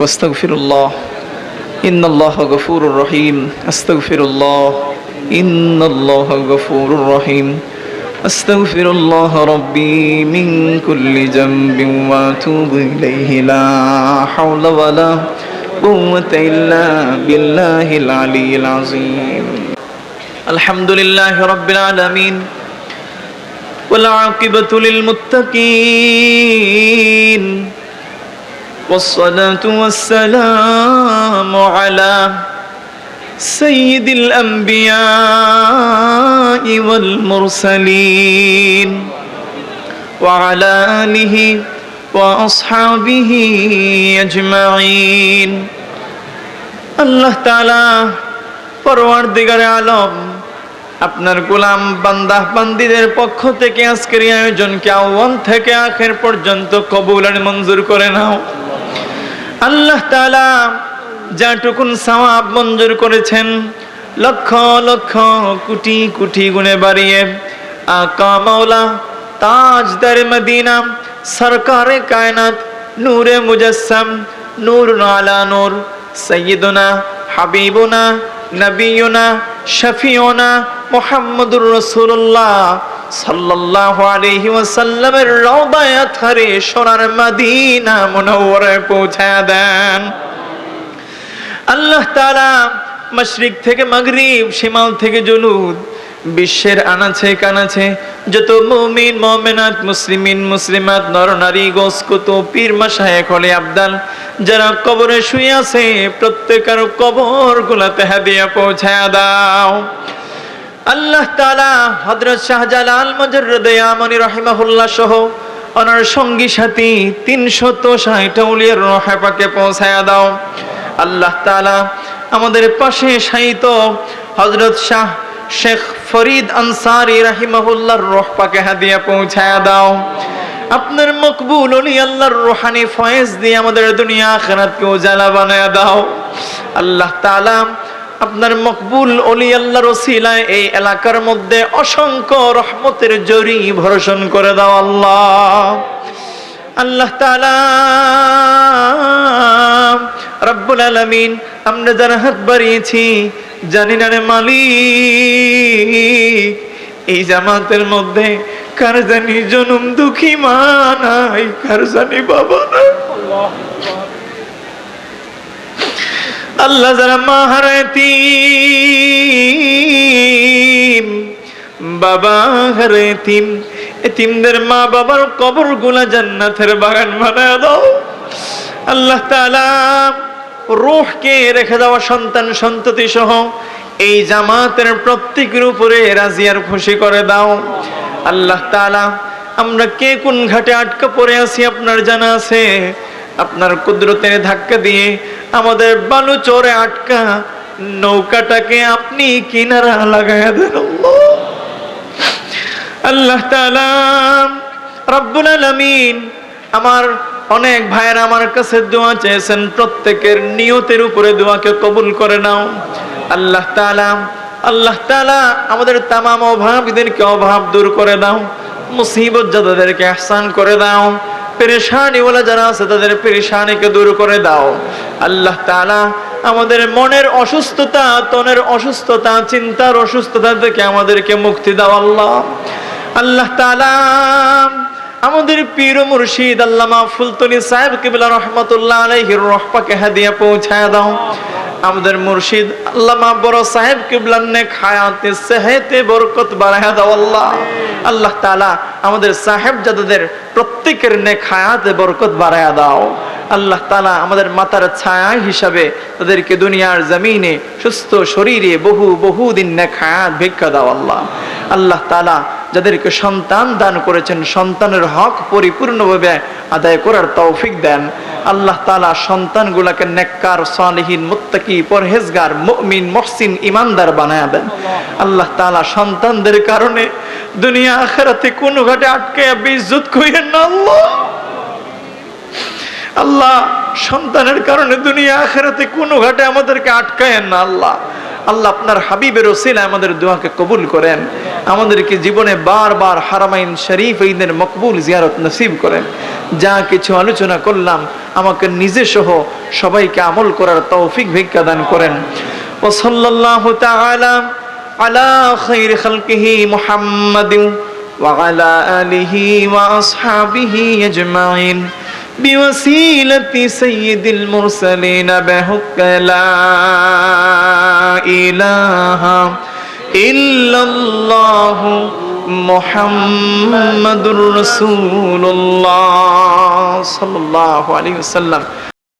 واستغفر الله إن الله غفور رحيم أستغفر الله إن الله غفور رحيم أستغفر الله ربي من كل ذنب وأتوب إليه لا حول ولا قوة إلا بالله العلي العظيم الحمد لله رب العالمين والعاقبة للمتقين والصلاة والسلام على سيد الأنبياء والمرسلين وعلى آله وأصحابه أجمعين আল্লাহ তাআলা পরওয়ারদিগারে আলম আপনার গোলাম বান্দাহ বান্দিদের পক্ষ থেকে আজকের এই আয়োজনকে আহ্বান থেকে আখের পর্যন্ত কবুল আর মঞ্জুর করে নাও আল্লাহ তাআলা যাটুকুন সওয়াব মঞ্জুর করেছেন, লক্ষ লক্ষ কোটি কোটি গুণে বাড়িয়ে, আকা মাওলা তাজদার মদিনা, সরকারে কায়নাত, নূরে মুজাসসাম নূর আলা নূর সৈয়দনা হাবিবুনা, নবিয়ুনা, শফিউনা, মুহাম্মদুর রাসূলুল্লাহ। আল্লাহ থেকে মাগরিব থেকে বিশ্বের আনাছে কানাছে যত মুমিন, মুমিনাত, মুসলিমিন, মুসলিমাত, নর, নারী, গোস কত পীর, মাশায়েখ হলে আবদাল, যারা কবরে শুয়ে আছে, প্রত্যেকের কবর গুলাতে হাদিয়া পৌঁছায় দাও। আল্লাহ তাআলা হযরত শাহজালাল মুজররদে আমনি রাহিমাহুল্লাহ সহ ওনার সঙ্গী সাথী তিনশত ষাট উলিয়ার রহে পাকে পৌঁছায়া দাও। আল্লাহ তাআলা আমাদের পাশে শায়িত হযরত শাহ শেখ ফরিদ আনসারি রাহিমাহুল্লাহর রহ পাকে হাদিয়া পৌঁছায়া দাও। আপনার মকবুল অলি আল্লাহর রোহানি ফয়েজ দিয়ে আমাদের দুনিয়া আখিরাতকে উজালা বানায়া দাও। আল্লাহ তাআলা আপনার মকবুল অলি আল্লাহ রসিলায় এই এলাকার মধ্যে অসংখ্য রহমতের জরি ভরসন করে দাও আল্লাহ। আল্লাহ তাআলা রব্বুল আলামিন, আমরা যারা হাত বাড়িয়েছি, জানি না রে মালিক, এই জামাতের মধ্যে কার জানি জনম দুঃখী মা নাই, কার জানি বাবা নাই। আল্লাহ যারা মা হারায়তি বাবা হারায়তিম এতিমদের মা বাবার কবরগুলা জান্নাতের বাগান বানায় দাও। আল্লাহ তাআলা রূহকে রেখে দেওয়া সন্তান সন্ততি সহ এই জামাতের প্রত্যেকের উপরে রাজিয়ার খুশি করে দাও। আল্লাহ তাআলা, আমরা কে কোন ঘাটে আটকা পড়ে আছি আপনার জানা আছে? আপনার কুদরতের ধাক্কা দিয়ে আমাদের বালু চরে আটকা নৌকাটাকে আপনি কিনারা লাগাইয়া দেন। আল্লাহ। রব্বুল আলামিন আমার অনেক ভাইয়েরা আমার কাছে দোয়া চেয়েছেন, প্রত্যেকের নিয়তের উপরে দোয়াকে কবুল করে নাও। আল্লাহ আল্লাহ তাআলা আমাদের তামাম অভাবীদেরকে অভাব দূর করে দাও মুসিবত যাদেরকে আহসান করে দাও। পেরেশানি ওলা যারা আছে, তাদের পেরেশানিকে দূর করে দাও। আল্লাহ তাআলা আমাদের মনের অসুস্থতা, তনের অসুস্থতা, চিন্তার অসুস্থতা থেকে আমাদেরকে মুক্তি দাও আল্লাহ। আল্লাহ তাআলা আমাদের পীর মুর্শিদ আল্লামা ফুলতনি সাহেব কিবলা রহমতুল্লাহ আলাইহির রহপাকে হাদিয়া পৌঁছায় দাও। আমাদের মুর্শিদ আল্লামা বড় সাহেব কিবলার নেক হায়াতে, সেহেতে বরকত বাড়ায়া দাও আল্লাহ। আল্লাহ তাআলা আমাদের সাহেব জাদাদের প্রত্যেকের নেক হায়াতে বরকত বাড়ায়া দাও। আল্লাহ তাআলা আমাদের মাতার ছায়া হিসাবে তাদেরকে দুনিয়ার জমিনে সুস্থ শরীরে বহু বহু দিন নেক হায়াত ভিক্ষা দাও আল্লাহ। আল্লাহ তাআলা যাদেরকে সন্তান দান করেছেন, সন্তানের হক পরিপূর্ণভাবে আদায় করার তৌফিক দেন। আল্লাহ তালা সন্তানগুলোকে নেককার, সালিহিন, মুত্তাকি, পরহেজগার, মুমিন, মহসিন, ইমানদার বানায়া দেন। আল্লাহ তালা সন্তানদের কারণে দুনিয়া আখেরাতে কোন ঘাটে আটকে বিদ্যুৎ কইয়েন না আল্লাহ। আল্লাহ, সন্তানের কারণে দুনিয়া আখেরাতে কোনো ঘাটে আমাদেরকে আটকায়েন না আল্লাহ। আল্লাহ আপনার হাবিবের ওসিলা আমাদের দোয়াকে কবুল করেন। আমাদেরকে জীবনে বারবার হারামাইন শরীফ ঈদের মকবুল জিয়ারত নসিব করেন। যা কিছু আলোচনা করলাম, আমাকে নিজে সহ সবাইকে আমল করার তৌফিক ভিক্ষা দান করেন। ও সাল্লাহ তালাম على خير خلقه محمد وعلى آله وأصحابه أجمعين بوسيلة سيد المرسلين بحق لا إله إلا الله محمد رسول الله صلى الله عليه وسلم